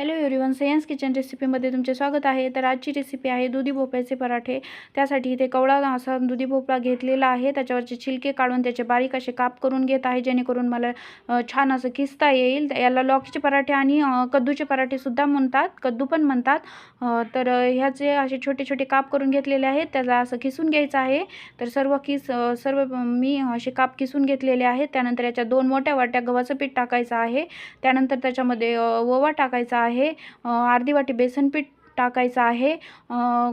Hello everyone science kitchen रेसिपीमध्ये तुमचे स्वागत आहे. तर आजची रेसिपी आहे दुधी भोपळ्याचे पराठे. त्यासाठी इथे कवळा असा दुधी भोपळा घेतलेला आहे. त्याच्यावरचे छिलके काढून त्याचे बारीक असे काप करून घेत आहे जेणेकरून मला छान असं किसता येईल. याला लॉकीचे पराठे आणि कद्दूचे पराठेसुद्धा म्हणतात. कद्दू पण म्हणतात. तर ह्याचे असे छोटे छोटे काप करून घेतलेले आहेत. त्याला असं किसून घ्यायचं आहे. तर सर्व किस सर्व मी असे काप किसून घेतलेले आहेत. त्यानंतर याच्या दोन मोठ्या वाट्या गव्हाचं पीठ टाकायचं आहे. त्यानंतर त्याच्यामध्ये ओवा टाकायचा आहे. आहे. अर्धी वाटी बेसन पीठ टाकायचं आहे.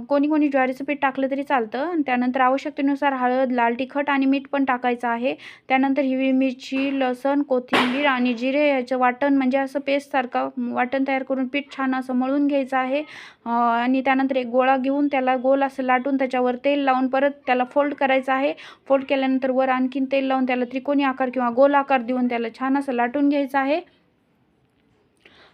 कोणी कोणी ज्वारीचं पीठ टाकलं तरी चालतं. त्यानंतर आवश्यकतेनुसार हळद लाल तिखट आणि मीठ पण टाकायचं आहे. त्यानंतर हिरवी मिरची लसण कोथिंबीर आणि जिरे याचं वाटण म्हणजे असं पेस्टसारखं वाटण तयार करून पीठ छान असं मळून घ्यायचं आहे. आणि त्यानंतर एक गोळा घेऊन त्याला गोल असं लाटून त्याच्यावर तेल लावून परत त्याला फोल्ड करायचं आहे. फोल्ड केल्यानंतर वर आणखीन तेल लावून त्याला त्रिकोणी आकार किंवा गोल आकार देऊन त्याला छान असं लाटून घ्यायचं आहे.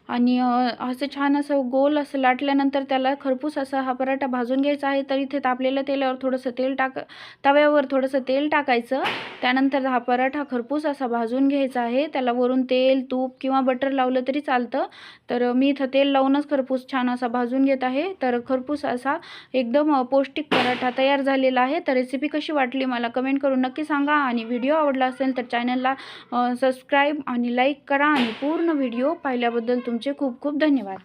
आणि असं छान असं गोल असं लाटल्यानंतर त्याला खरपूस असा हा पराठा भाजून घ्यायचा आहे. तर इथे तापलेल्या तेलावर थोडंसं तेल टाक तव्यावर थोडंसं तेल टाकायचं. त्यानंतर हा पराठा खरपूस असा भाजून घ्यायचा आहे. त्याला वरून तेल तूप किंवा बटर लावलं तरी चालतं. तर मी इथं तेल लावूनच खरपूस छान असा भाजून घेत आहे. तर खरपूस असा एकदम पौष्टिक पराठा तयार झालेला आहे. तर रेसिपी कशी वाटली मला कमेंट करून नक्की सांगा. आणि व्हिडिओ आवडला असेल तर चॅनलला सबस्क्राईब आणि लाईक करा. आणि पूर्ण व्हिडिओ पाहिल्याबद्दल तुमचे खूप खूप धन्यवाद